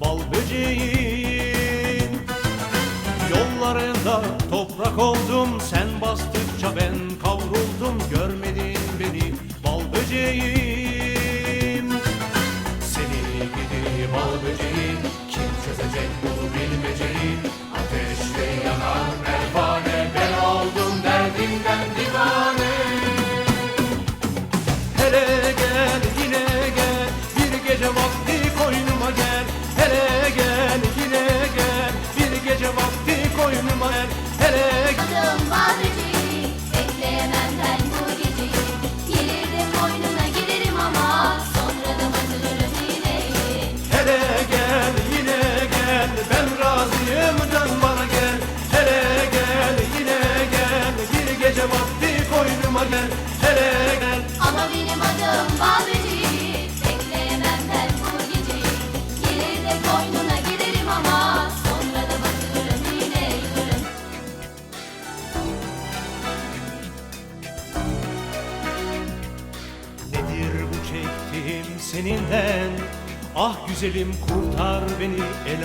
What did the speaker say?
bal böceğim Yollarında toprak oldum sen bastıkça ben kavruldum. Görmedin beni bal böceğim. Seni gidi bal böceği kim çözecek bu bilmeceyi? Ateşte yanar pervane ben oldum derdimden divane. Hele gel yine gel bir gece vakti Hele gel yine gel. Bir gece vakti koynuma gel Hele gel. Bekleyemem ben bu geceyi. Gelir de koynuna girerim ama sonra da batırırım iğneyi. Hele gel yine gel. Ben razıyım dön bana gel. Hele gel yine gel. Bir gece vakti koynuma gel seninden. Ah güzelim kurtar beni el